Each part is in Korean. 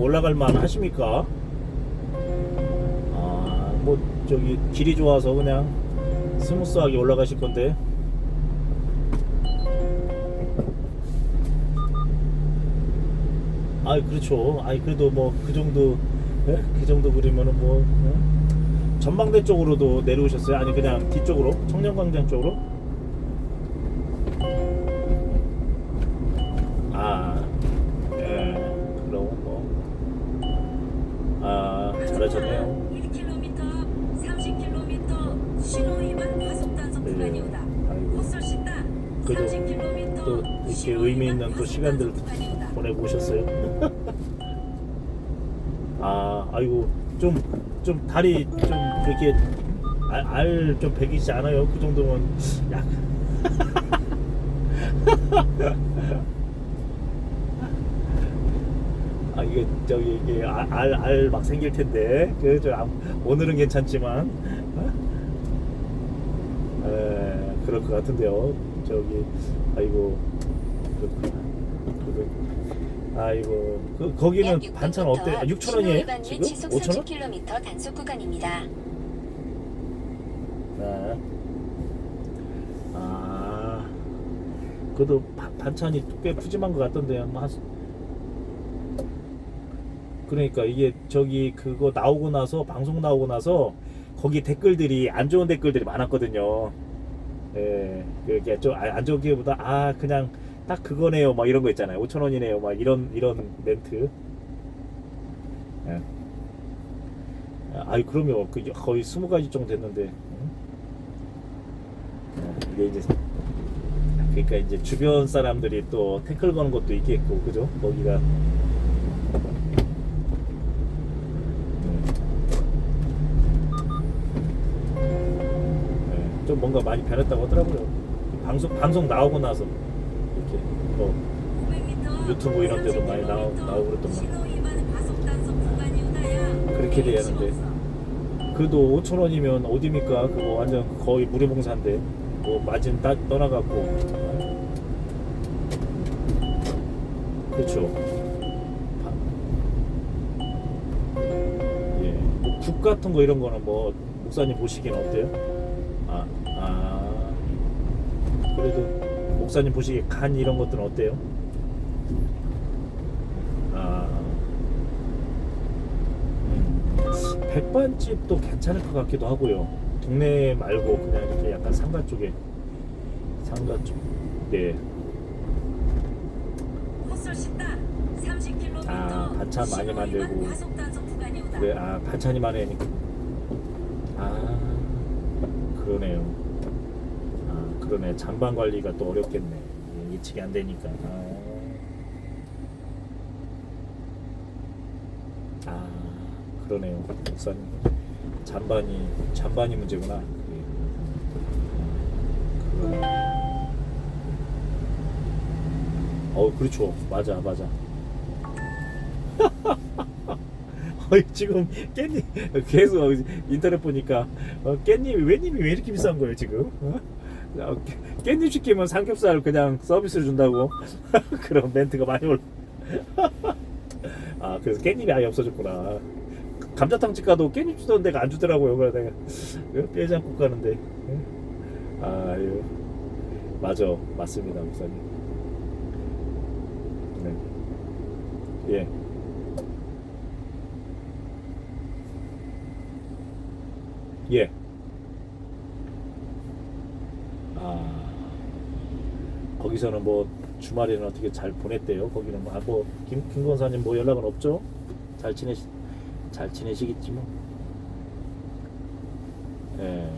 올라갈 만 하십니까? 아, 뭐 저기 길이 좋아서 그냥 스무스하게 올라가실 건데. 아, 그렇죠. 아이 그래도 뭐 그 정도 예? 그 정도 그리면은 뭐 예? 전망대 쪽으로도 내려오셨어요? 아니 그냥 뒤쪽으로 청년광장 쪽으로? 이렇게 의미 있는 또 구간이오다. 보내고 오셨어요. 아, 아이고, 좀, 좀 다리 좀 이렇게 알좀 배기지 않아요? 그 정도면 약. 아 이게 저기 이게 알 알 막 생길 텐데 그저 오늘은 괜찮지만 어? 에 그럴 것 같은데요 저기 아이고 아이고 그 거기는 반찬 어때 6천 원이에요 지금 5천 원? 30km 단속 구간입니다. 네. 아, 그래도 바- 반찬이 꽤 푸짐한 것 같던데요. 뭐 한- 그러니까 이게 저기 그거 나오고 나서 방송 나오고 나서 거기 댓글들이 안 좋은 댓글들이 많았거든요. 예, 그게 좀안 좋은 게보다 아 그냥 딱 그거네요, 막 이런 거 있잖아요. 5천 원이네요, 막 이런 이런 멘트. 예. 아이 그럼요. 그 거의 20가지 정도 됐는데. 응? 어, 이게 이제 그러니까 이제 주변 사람들이 또 태클 거는 것도 있겠고 그죠? 거기가 네, 좀 뭔가 많이 변했다고 하더라고요. 방송 방송 나오고 나서 이렇게 뭐 500m, 유튜브 이런 데도 많이 나오- 30km 나오고 그랬던 것 신호 위반 과속 단속 구간이오다야. 그렇게 돼야 하는데. 그래도 5천 원이면 어디입니까? 그거 완전 거의 무료봉사인데 뭐 마진 따, 떠나갖고 그렇죠. 바- 예, 뭐국 같은 거 이런 거는 뭐 목사님 보시기엔 어때요? 아, 아 그래도 목사님 보시기에 간 이런 것들은 어때요? 아. 음, 백반집도 괜찮을 것 같기도 하고요. 동네 말고 그냥 이렇게 약간 상가 쪽에 상가 쪽. 네. 헛설신다. 30km 아, 반찬 많이 만들고. 그래 아 반찬이 많으니까. 아 그러네요. 아 그러네 잔반 관리가 또 어렵겠네. 예, 예측이 안 되니까. 아, 아 그러네요. 목사님 잔반이 잔반이 문제구나. 어 그렇죠. 맞아 맞아. 지금 깻잎 계속 인터넷 보니까 어, 깻잎이 웬잎이 왜 이렇게 비싼 거예요 지금? 어? 어, 깻- 깻잎 시키면 삼겹살 그냥 서비스를 준다고 그런 멘트가 많이 올. 아 그래서 깻잎이 아예 없어졌구나. 감자탕집 가도 깻잎 주던 데가 안 주더라고요. 그래서 내가 뼈장국 가는데. 아유 맞아 맞습니다 목사님. 네. 예. 예. 아, 거기서는 뭐 주말에는 어떻게 잘 보냈대요? 거기는 뭐, 아, 뭐 김, 김 권사님 뭐 연락은 없죠? 잘 지내시, 잘 지내시겠지 뭐. 예.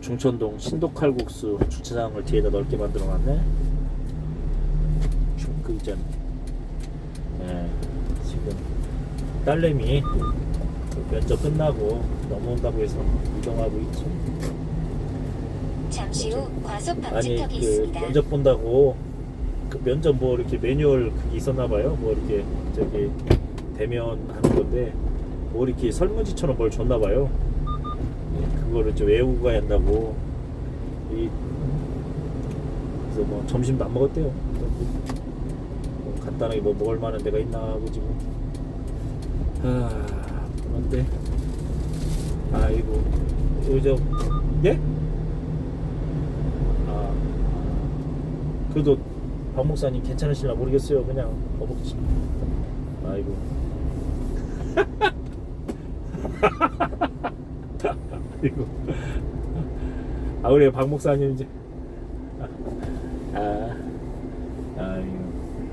중천동 신도칼국수 주차장을 뒤에다 넓게 만들어 놨네. 중- 그 이전. 예. 지금 딸내미 그 면접 끝나고 넘어온다고 해서 이동하고 있죠. 잠시 후 과속 아니 방지턱이 그 있습니다. 면접 본다고 그 면접 뭐 이렇게 매뉴얼 그게 있었나 봐요. 뭐 이렇게 저기 대면 하는 건데 뭐 이렇게 설문지처럼 뭘 줬나 봐요. 예, 그거를 좀 외우고 가야 한다고. 이 그래서 뭐 점심도 안 먹었대요. 뭐 간단하게 뭐 먹을 만한 데가 있나 하고 지금 아, 그런데 아이고 요저 예? 아 그래도 박 목사님 괜찮으실라 모르겠어요. 그냥 거북지. 아이고. 아이고. 아 그래 박 목사님 이제 아 아이고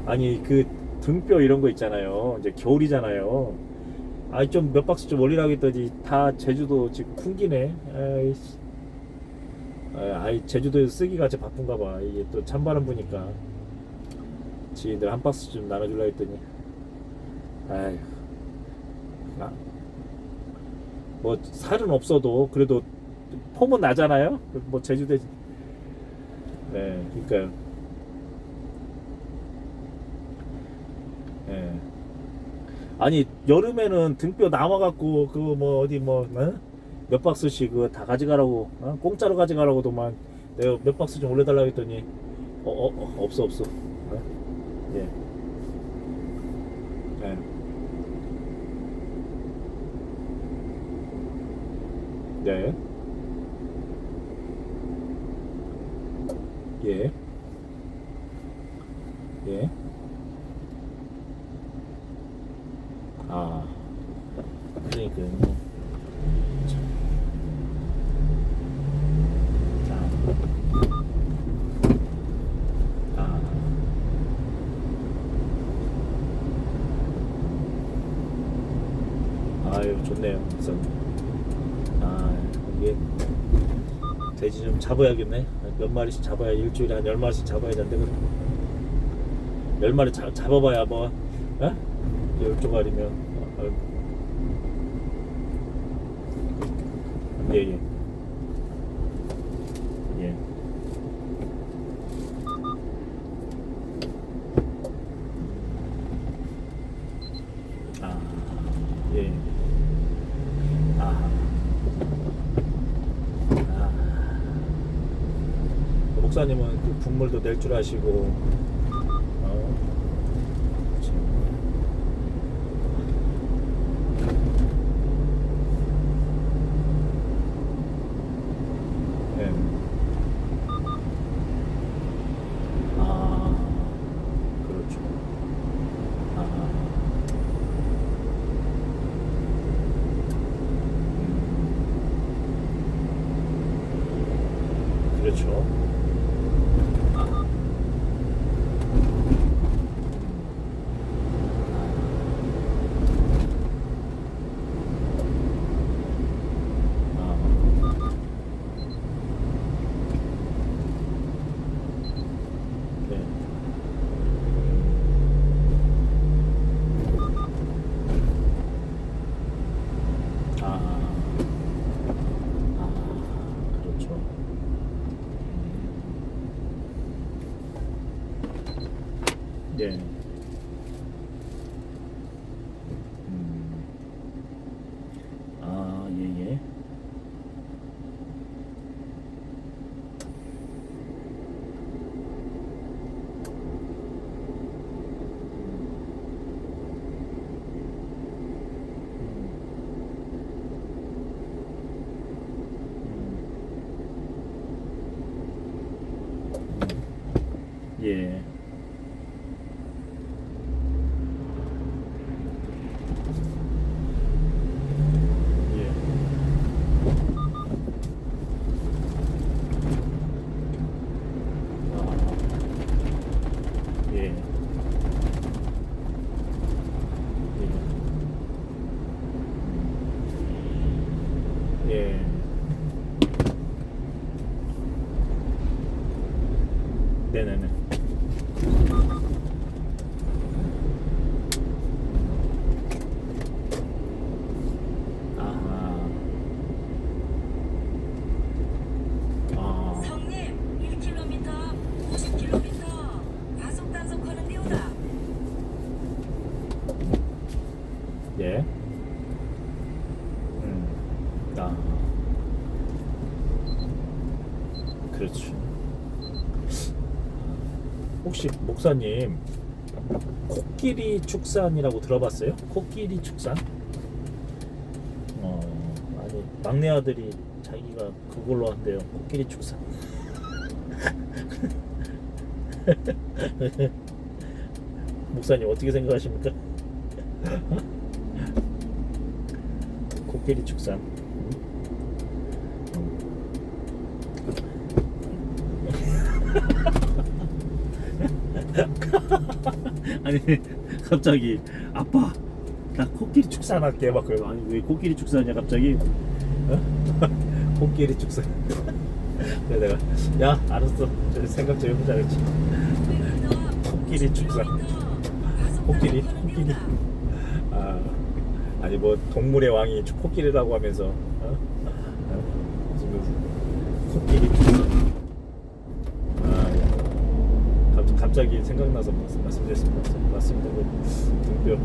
아니 그 등뼈 이런 거 있잖아요. 이제 겨울이잖아요. 아이 좀 몇 박스 좀 올리라고 했더니 다 제주도 지금 풍기네. 아이씨. 아, 아이 제주도에서 쓰기가 진짜 바쁜가 봐. 이게 또 찬바람 부니까 지인들 한 박스 좀 나눠주려 했더니 아휴 아, 뭐 살은 없어도 그래도 폼은 나잖아요. 뭐 제주도 네, 그러니까요. 예. 아니 여름에는 등뼈 남아갖고 그 뭐 어디 뭐 몇 박스씩 그거 다 가져가라고 어? 공짜로 가져가라고도만 내가 몇 박스 좀 올려달라고 했더니 어, 어, 어, 없어 없어 어? 예. 예. 네. 예. 예. 아. 그러니까요. 참. 아. 아. 아유, 좋네요. 우선. 아, 이게 돼지 좀 잡아야겠네. 몇 마리씩 잡아야 일주일에 한 열 마리씩 잡아야 되는데 열 마리 잡, 잡아봐야 뭐, 어? 열 조각이면. 어, 어. 예, 예. 예. 아, 예. 아. 아. 목사님은 그 국물도 낼 줄 아시고, 어. 참. 예. 아, 그렇죠. 아. 음. 그렇죠. 아. 아. 네. 아, 아, 그렇죠. 네. 음. 아, 예, 예. 예. 예. 아. 예. 예. 예. 네네네. 아하. 아. 성님 1km 50km 과속 단속하는 데오다 예. 음. 아. 그렇죠. 혹시 목사님 코끼리 축산이라고 들어봤어요? 코끼리 축산? 어, 아니 막내 아들이 자기가 그걸로 한대요. 코끼리 축산. 목사님 어떻게 생각하십니까? 코끼리 축산. 아니 갑자기 아빠 나 코끼리 축산할게. 막 그래서 아니 왜 코끼리 축산이야 갑자기? 어? 코끼리 축산 그래 내가. 야 알았어. 저 생각 좀 해보자 그랬지 코끼리 축산 코끼리 코끼리. 아 아니 뭐 동물의 왕이 코끼리라고 하면서 어? 어? 코끼리 축산 아 예. 갑- 갑자기 생각나서 말씀- 말씀드렸습니다. 그 등뼈